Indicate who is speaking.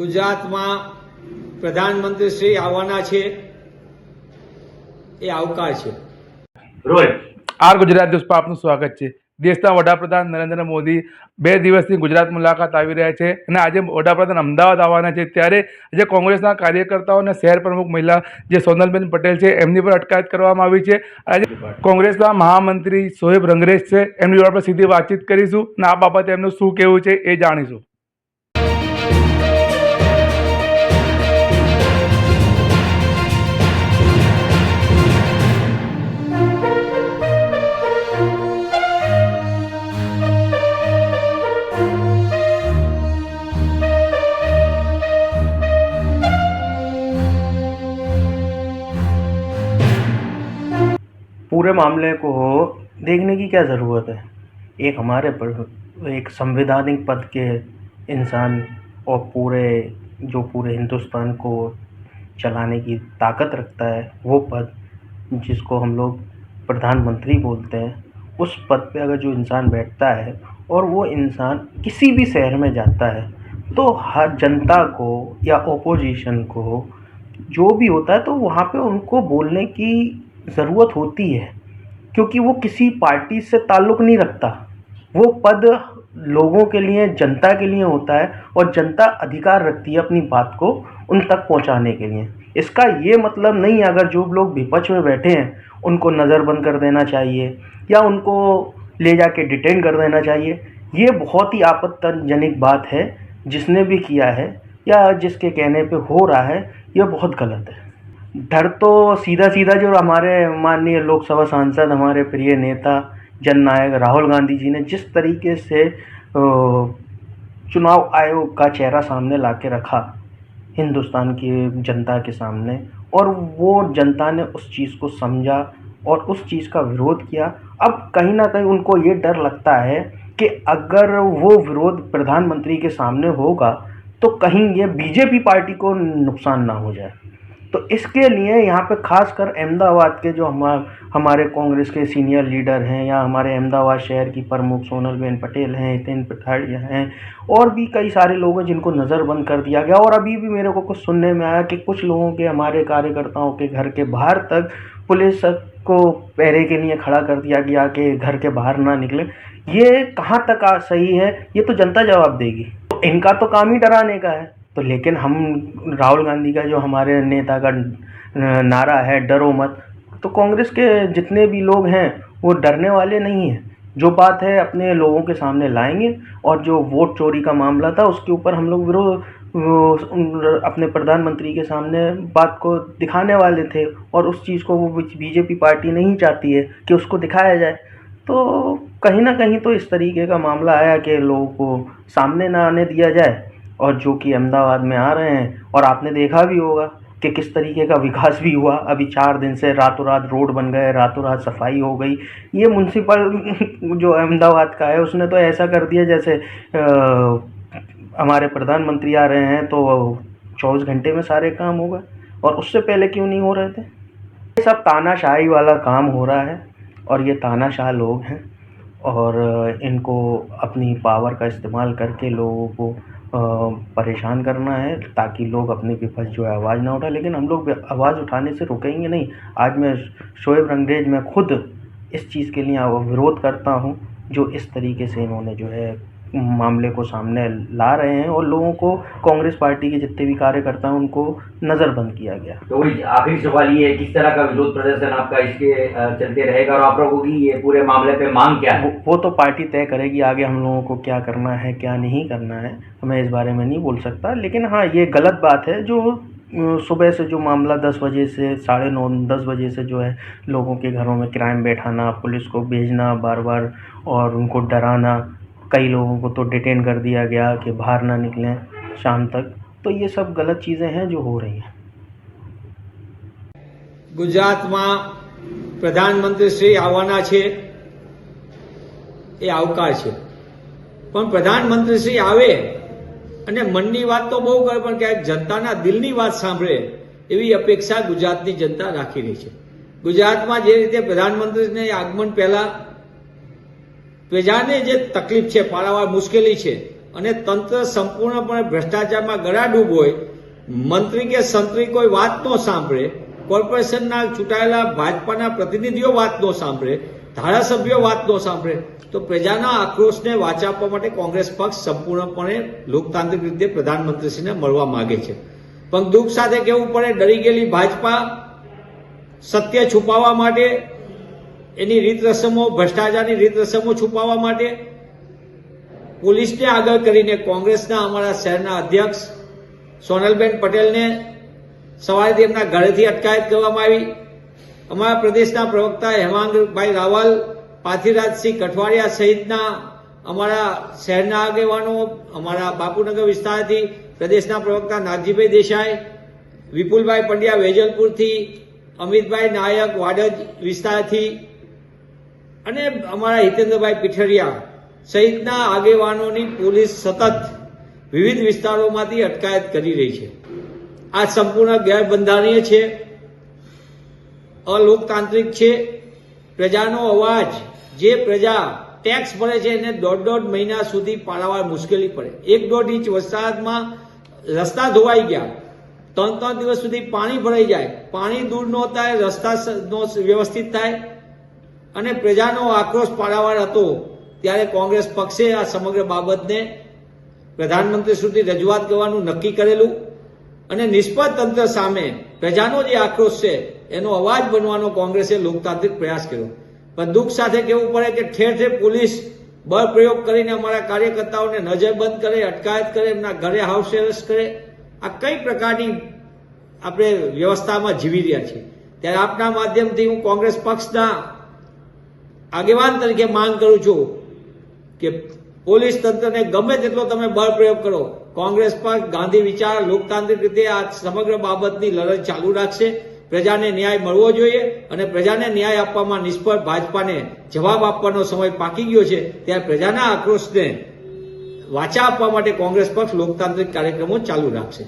Speaker 1: ગુજરાતમાં પ્રધાનમંત્રી શ્રી આવવાના છે. એ આવકાર છે.
Speaker 2: આર ગુજરાત ન્યૂઝ પર આપનું સ્વાગત છે. દેશના વડાપ્રધાન નરેન્દ્ર મોદી બે દિવસની ગુજરાત મુલાકાત આવી રહ્યા છે અને આજે વડાપ્રધાન અમદાવાદ આવવાના છે. ત્યારે આજે કોંગ્રેસના કાર્યકર્તાઓ અને શહેર પ્રમુખ મહિલા જે સોનલબેન પટેલ છે એમની પર અટકાયત કરવામાં આવી છે. આજે કોંગ્રેસના મહામંત્રી સોહેબ રંગરેશ છે. એમની જોડે આપણે સીધી વાતચીત કરીશું અને આ બાબતે એમનું શું કહેવું છે એ જાણીશું.
Speaker 3: पूरे मामले को देखने की क्या ज़रूरत है? एक हमारे एक संवैधानिक पद के इंसान और पूरे, जो पूरे हिंदुस्तान को चलाने की ताकत रखता है, वो पद जिसको हम लोग प्रधानमंत्री बोलते हैं, उस पद पे अगर जो इंसान बैठता है और वो इंसान किसी भी शहर में जाता है तो हर जनता को या ओपोजिशन को जो भी होता है तो वहाँ पे उनको बोलने की ज़रूरत होती है। क्योंकि वो किसी पार्टी से ताल्लुक़ नहीं रखता। वो पद लोगों के लिए, जनता के लिए होता है और जनता अधिकार रखती है अपनी बात को उन तक पहुँचाने के लिए। इसका ये मतलब नहीं है, अगर जो लोग विपक्ष में बैठे हैं, उनको नज़रबंद कर देना चाहिए या उनको ले जाके डिटेन कर देना चाहिए, ये बहुत ही आपत्तिजनक बात है, जिसने भी किया है या जिसके कहने पे हो रहा है यह बहुत गलत है। डर तो सीधा सीधा जो हमारे माननीय लोकसभा सांसद, हमारे प्रिय नेता, जननायक राहुल गांधी जी ने जिस तरीके से चुनाव आयोग का चेहरा सामने ला के रखा हिंदुस्तान की जनता के सामने और वो जनता ने उस चीज़ को समझा और उस चीज़ का विरोध किया। अब कहीं ना कहीं उनको ये डर लगता है कि अगर वो विरोध प्रधानमंत्री के सामने होगा तो कहीं ये बीजेपी पार्टी को नुकसान ना हो जाए। तो इसके लिए यहाँ पे खास कर अहमदाबाद के जो हमारे हमारे कांग्रेस के सीनियर लीडर हैं या हमारे अहमदाबाद शहर की प्रमुख सोनलबेन पटेल हैं हितेन पठाड़िया हैं, और भी कई सारे लोग हैं जिनको नज़रबंद कर दिया गया। और अभी भी मेरे को कुछ सुनने में आया कि कुछ लोगों के, हमारे कार्यकर्ताओं के घर के बाहर तक पुलिस को पहरे के लिए खड़ा कर दिया गया कि घर के बाहर ना निकले। ये कहाँ तक सही है? ये तो जनता जवाब देगी। तो इनका तो काम ही डराने का है। तो लेकिन हम राहुल गांधी का जो हमारे नेता का नारा है, डरो मत तो कांग्रेस के जितने भी लोग हैं, वो डरने वाले नहीं हैं। जो बात है, अपने लोगों के सामने लाएँगे और जो वोट चोरी का मामला था, उसके ऊपर हम लोग विरोध अपने प्रधानमंत्री के सामने बात को दिखाने वाले थे और उस चीज़ को वो बीजेपी पार्टी नहीं चाहती है कि उसको दिखाया जाए। तो कहीं ना कहीं तो इस तरीके का मामला आया कि लोगों को सामने ना आने दिया जाए। और जो कि अहमदाबाद में आ रहे हैं और आपने देखा भी होगा कि किस तरीके का विकास भी हुआ। अभी चार दिन से रातों रात रोड बन गए रातों रात सफ़ाई हो गई। ये म्यूनसिपल जो अहमदाबाद का है उसने तो ऐसा कर दिया जैसे अ, हमारे प्रधानमंत्री आ रहे हैं तो चौबीस घंटे में सारे काम हो गए। और उससे पहले क्यों नहीं हो रहे थे? ये सब तानाशाही वाला काम हो रहा है और ये तानाशाह लोग हैं और इनको अपनी पावर का इस्तेमाल करके लोगों को परेशान करना है ताकि लोग अपने विपक्ष जो है आवाज़ ना उठाए। लेकिन हम लोग आवाज़ उठाने से रुकेंगे नहीं। आज मैं शोएब रंगरेज मैं खुद इस चीज़ के लिए विरोध करता हूँ, जो इस तरीके से इन्होंने जो है मामले को सामने ला रहे हैं और लोगों को कांग्रेस पार्टी के जितने भी कार्यकर्ता हैं उनको नज़रबंद किया गया।
Speaker 4: तो वही आखिरी सवाल ये है किस तरह का विरोध प्रदर्शन आपका इसके चलते रहेगा और आप लोगों की ये पूरे मामले पे मांग क्या है?
Speaker 3: वो, वो तो पार्टी तय करेगी आगे हम लोगों को क्या करना है क्या नहीं करना है मैं इस बारे में नहीं बोल सकता। लेकिन हाँ ये गलत बात है जो सुबह से जो मामला दस बजे से साढ़े नौ दस बजे से जो है लोगों के घरों में क्राइम बैठाना पुलिस को भेजना बार बार और उनको डराना कई लोगों को तो डिटेन कर दिया गया कि बाहर ना निकलें शाम तक तो ये सब गलत चीज़ें हैं जो हो रही हैं
Speaker 1: ગુજરાતમાં પ્રધાનમંત્રી શ્રી આવવાના છે એ આવકાર છે પણ પ્રધાનમંત્રી શ્રી આવે અને મનની વાત તો બહુ કરે પણ ક્યાંક જનતાના દિલની વાત સાંભળે એવી અપેક્ષા ગુજરાતની જનતા રાખી રહી છે ગુજરાતમાં જે રીતે પ્રધાનમંત્રીને આગમન પહેલા પ્રજાને જે તકલીફ છે પારાવાર મુશ્કેલી છે. અને તંત્ર સંપૂર્ણપણે ભ્રષ્ટાચારમાં ગળાડૂબ હોય, મંત્રી કે સંત્રી કોઈ વાત ન સાંભળે, કોર્પોરેશનના ચૂંટાયેલા ભાજપાના પ્રતિનિધિઓ વાત ન સાંભળે, ધારાસભ્યો વાત ન સાંભળે, તો પ્રજાના આક્રોશને વાચા આપવા માટે કોંગ્રેસ પક્ષ સંપૂર્ણપણે લોકતાંત્રિક રીતે પ્રધાનમંત્રીશ્રીને મળવા માંગે છે. પણ દુઃખ સાથે કહેવું પડે, ડરી ગયેલી ભાજપા સત્ય છુપાવવા માટે એની રીત રસમો ભ્રષ્ટાચારની રીત રસમો છુપાવવા માટે પોલીસને આગળ કરીને કોંગ્રેસના અમારા શહેરના અધ્યક્ષ સોનલબેન પટેલને સવારેથી એમના ઘરેથી અટકાયત કરવામાં આવી. અમારા પ્રદેશના પ્રવક્તા હેમાંગભાઈ રાવલ પાથીરાજસિંહ કઠવાડિયા સહિતના અમારા શહેરના આગેવાનો, અમારા બાપુનગર વિસ્તારથી પ્રદેશના પ્રવક્તા નાગજીભાઈ દેસાઈ, વિપુલભાઈ પંડ્યા વેજલપુરથી, અમિતભાઈ નાયક વાડજ વિસ્તારથી અને અમારા હિતેન્દ્રભાઈ પીઠરિયા સહિતના આગેવાનોની પોલીસ સતત વિવિધ વિસ્તારોમાંથી અટકાયત કરી રહી છે. આ સંપૂર્ણ ગેરબંધારણીય છે, અલોકતાંત્રિક છે, પ્રજાનો અવાજ, જે પ્રજા ટેક્સ ભરે છે એને દોઢ દોઢ મહિના સુધી પારાવાર મુશ્કેલી પડે. એક દોઢ ઇંચ વરસાદમાં રસ્તા ધોવાઈ ગયા, ત્રણ ત્રણ દિવસ સુધી પાણી ભરાઈ જાય. પાણી દૂર ન થાય, રસ્તા વ્યવસ્થિત થાય અને પ્રજાનો આક્રોશ પારાવાર હતો, ત્યારે કોંગ્રેસ પક્ષે આ સમગ્ર બાબતને પ્રધાનમંત્રી સુધી રજૂઆત કરવાનું નક્કી કરેલું અને નિષ્ફળ તંત્ર સામે પ્રજાનો જે આક્રોશ છે, એનો અવાજ બનવાનો કોંગ્રેસે લોકતાંત્રિક પ્રયાસ કર્યો. પણ દુઃખ સાથે કહેવું પડે કે ઠેર ઠેર પોલીસ બળ પ્રયોગ કરીને અમારા કાર્યકર્તાઓને નજરબંધ કરે, અટકાયત કરે, એમના ઘરે હાઉસ એરેસ્ટ કરે. આ કઈ પ્રકારની આપણે વ્યવસ્થામાં જીવી રહ્યા છીએ? ત્યારે આપના માધ્યમથી હું કોંગ્રેસ પક્ષના આગેવાન તરીકે માંગ કરું છું કે પોલીસ તંત્રને ગમે તેટલો તમે બળ પ્રયોગ કરો, કોંગ્રેસ પર ગાંધી વિચાર લોકતાંત્રિક રીતે આ સમગ્ર બાબતની લડત ચાલુ રાખશે. પ્રજાને ન્યાય મળવો જોઈએ અને પ્રજાને ન્યાય આપવામાં નિષ્ફળ ભાજપાને જવાબ આપવાનો સમય પાકી ગયો છે. ત્યારે પ્રજાના આક્રોશને વાચા આપવા માટે કોંગ્રેસ પક્ષ લોકતાંત્રિક કાર્યક્રમો ચાલુ રાખશે.